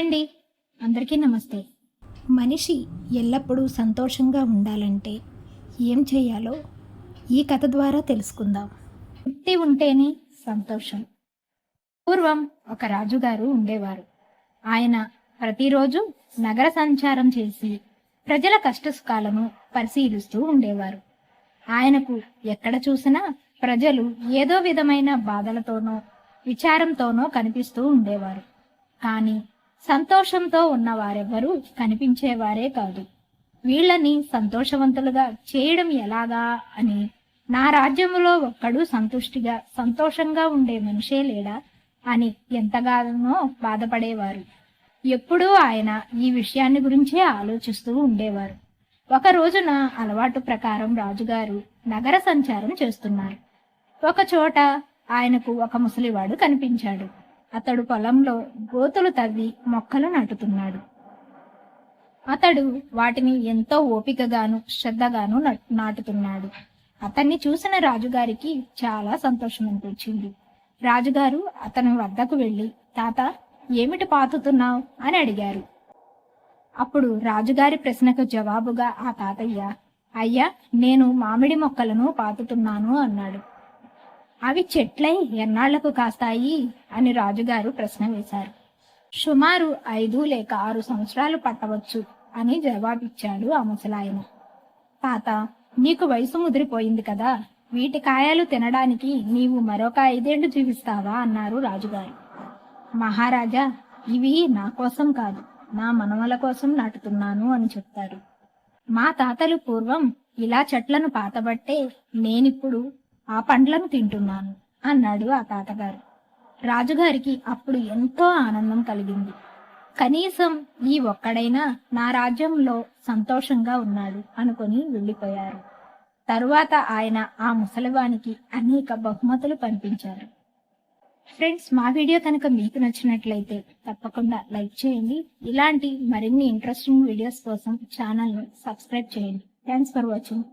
అండి. అందరికీ నమస్తే. మనిషి ఎల్లప్పుడూ సంతోషంగా ఉండాలంటే ఏం చేయాలో ఈ కథ ద్వారా తెలుసుకుందాం. తృప్తి ఉంటేనే సంతోషం. పూర్వం ఒక రాజుగారు ఉండేవారు. ఆయన ప్రతిరోజు నగర సంచారం చేసి ప్రజల కష్టసుఖాలను పరిశీలిస్తూ ఉండేవారు. ఆయనకు ఎక్కడ చూసినా ప్రజలు ఏదో విధమైన బాధలతోనో విచారంతోనో కనిపిస్తూ ఉండేవారు. కానీ సంతోషంతో ఉన్న వారెవ్వరూ కనిపించేవారే కాదు. వీళ్ళని సంతోషవంతులుగా చేయడం ఎలాగా అని నా రాజ్యములో ఒక్కడు సంతుష్టిగా సంతోషంగా ఉండే మనిషే లేడా అని ఎంతగానో బాధపడేవారు. ఎప్పుడూ ఆయన ఈ విషయాన్ని గురించే ఆలోచిస్తూ ఉండేవారు. ఒక రోజున అలవాటు ప్రకారం రాజుగారు నగర సంచారం చేస్తున్నారు. ఒక చోట ఆయనకు ఒక ముసలివాడు కనిపించాడు. అతడు పొలంలో గోతులు తవ్వి మొక్కలు నాటుతున్నాడు. అతడు వాటిని ఎంతో ఓపికగాను శ్రద్ధగాను నాటుతున్నాడు. అతన్ని చూసిన రాజుగారికి చాలా సంతోషం అనిపించింది. రాజుగారు అతని వద్దకు వెళ్ళి తాత ఏమిటి పాతుతున్నావు? అని అడిగారు. అప్పుడు రాజుగారి ప్రశ్నకు జవాబుగా ఆ తాతయ్య అయ్యా నేను మామిడి మొక్కలను పాతుతున్నాను అన్నాడు. అవి చెట్లై ఎన్నాళ్ళకు కాస్తాయి అని రాజుగారు ప్రశ్న వేశారు. సుమారు ఐదు లేక ఆరు సంవత్సరాలు పట్టవచ్చు అని జవాబిచ్చాడు ఆ ముసలాయన. తాత నీకు వయసు ముదిరిపోయింది కదా వీటి కాయలు తినడానికి నీవు మరొక ఐదేళ్ళు జీవిస్తావా? అన్నారు రాజుగారు. మహారాజా ఇవి నా కోసం కాదు నా మనవల కోసం నాటుతున్నాను అని చెప్తారు మా తాతలు పూర్వం ఇలా చెట్లను పాతబట్టే నేనిప్పుడు ఆ పండ్లను తింటున్నాను అన్నాడు ఆ తాతగారు. రాజుగారికి అప్పుడు ఎంతో ఆనందం కలిగింది. కనీసం ఈ ఒక్కడైనా నా రాజ్యంలో సంతోషంగా ఉన్నాడు అనుకొని వెళ్ళిపోయారు. తరువాత ఆయన ఆ ముసలివానికి అనేక బహుమతులు పంపించారు. ఫ్రెండ్స్ మా వీడియో కనుక మీకు నచ్చినట్లయితే తప్పకుండా లైక్ చేయండి. ఇలాంటి మరిన్ని ఇంట్రెస్టింగ్ వీడియోస్ కోసం ఛానల్ని సబ్స్క్రైబ్ చేయండి. Thanks for watching